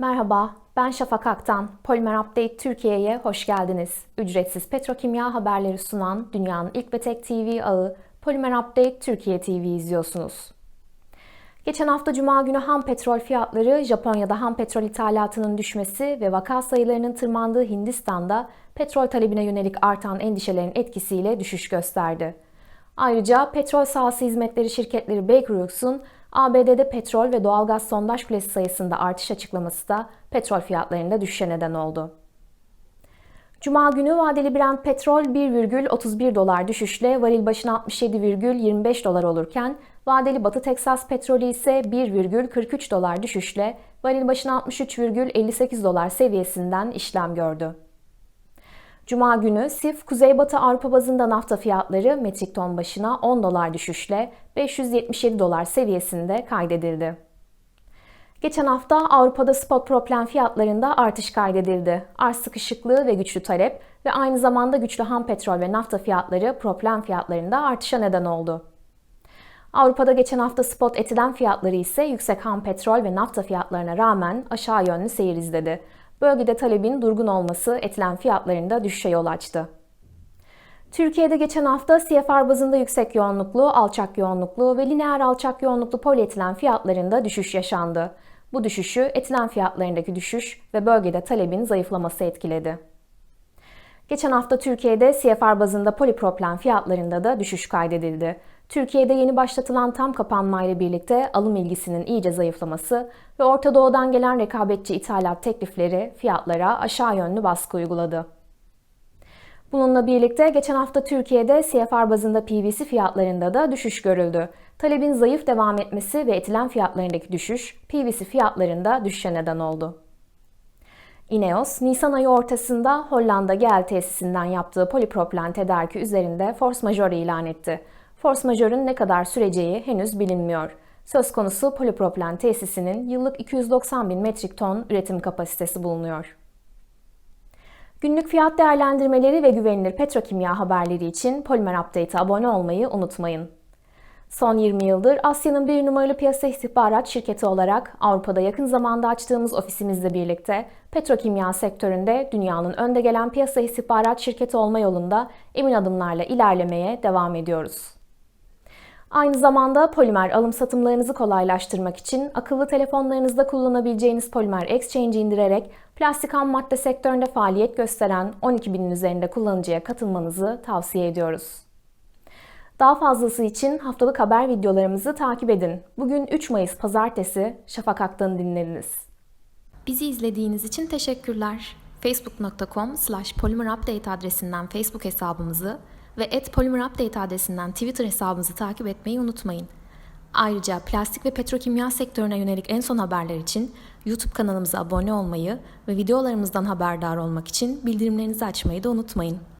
Merhaba, ben Şafak Aktan. Polimer Update Türkiye'ye hoş geldiniz. Ücretsiz petrokimya haberleri sunan dünyanın ilk ve tek TV ağı Polimer Update Türkiye TV izliyorsunuz. Geçen hafta Cuma günü ham petrol fiyatları, Japonya'da ham petrol ithalatının düşmesi ve vaka sayılarının tırmandığı Hindistan'da petrol talebine yönelik artan endişelerin etkisiyle düşüş gösterdi. Ayrıca petrol sahası hizmetleri şirketleri Baker Hughes'un ABD'de petrol ve doğalgaz sondaj kulesi sayısında artış açıklaması da petrol fiyatlarında düşüşe neden oldu. Cuma günü vadeli Brent petrol 1,31 dolar düşüşle varil başına 67,25 dolar olurken vadeli Batı Teksas petrolü ise 1,43 dolar düşüşle varil başına 63,58 dolar seviyesinden işlem gördü. Cuma günü SIF Kuzeybatı Avrupa bazında nafta fiyatları metrik ton başına 10 dolar düşüşle 577 dolar seviyesinde kaydedildi. Geçen hafta Avrupa'da spot proplen fiyatlarında artış kaydedildi. Arz sıkışıklığı ve güçlü talep ve aynı zamanda güçlü ham petrol ve nafta fiyatları proplen fiyatlarında artışa neden oldu. Avrupa'da geçen hafta spot etilen fiyatları ise yüksek ham petrol ve nafta fiyatlarına rağmen aşağı yönlü seyir izledi. Bölgede talebin durgun olması etilen fiyatlarında düşüşe yol açtı. Türkiye'de geçen hafta CFR bazında yüksek yoğunluklu, alçak yoğunluklu ve lineer alçak yoğunluklu polietilen fiyatlarında düşüş yaşandı. Bu düşüşü etilen fiyatlarındaki düşüş ve bölgede talebin zayıflaması etkiledi. Geçen hafta Türkiye'de CFR bazında poliproplen fiyatlarında da düşüş kaydedildi. Türkiye'de yeni başlatılan tam kapanmayla birlikte alım ilgisinin iyice zayıflaması ve Orta Doğu'dan gelen rekabetçi ithalat teklifleri fiyatlara aşağı yönlü baskı uyguladı. Bununla birlikte geçen hafta Türkiye'de CFR bazında PVC fiyatlarında da düşüş görüldü. Talebin zayıf devam etmesi ve etilen fiyatlarındaki düşüş PVC fiyatlarında düşüşe neden oldu. Ineos, Nisan ayı ortasında Hollanda GL tesisinden yaptığı polipropilen tedariki üzerinde force majeure ilan etti. Force majeure'ün ne kadar süreceği henüz bilinmiyor. Söz konusu polipropilen tesisinin yıllık 290 bin metrik ton üretim kapasitesi bulunuyor. Günlük fiyat değerlendirmeleri ve güvenilir petrokimya haberleri için Polimer Update'a abone olmayı unutmayın. Son 20 yıldır Asya'nın bir numaralı piyasa istihbarat şirketi olarak Avrupa'da yakın zamanda açtığımız ofisimizle birlikte petrokimya sektöründe dünyanın önde gelen piyasa istihbarat şirketi olma yolunda emin adımlarla ilerlemeye devam ediyoruz. Aynı zamanda polimer alım satımlarınızı kolaylaştırmak için akıllı telefonlarınızda kullanabileceğiniz Polimer Exchange indirerek plastik ham madde sektöründe faaliyet gösteren 12 binin üzerinde kullanıcıya katılmanızı tavsiye ediyoruz. Daha fazlası için haftalık haber videolarımızı takip edin. Bugün 3 Mayıs Pazartesi Şafak Aktan'ı dinlediniz. Bizi izlediğiniz için teşekkürler. facebook.com slash polymerupdate adresinden Facebook hesabımızı ve @polymerupdate adresinden Twitter hesabımızı takip etmeyi unutmayın. Ayrıca plastik ve petrokimya sektörüne yönelik en son haberler için YouTube kanalımıza abone olmayı ve videolarımızdan haberdar olmak için bildirimlerinizi açmayı da unutmayın.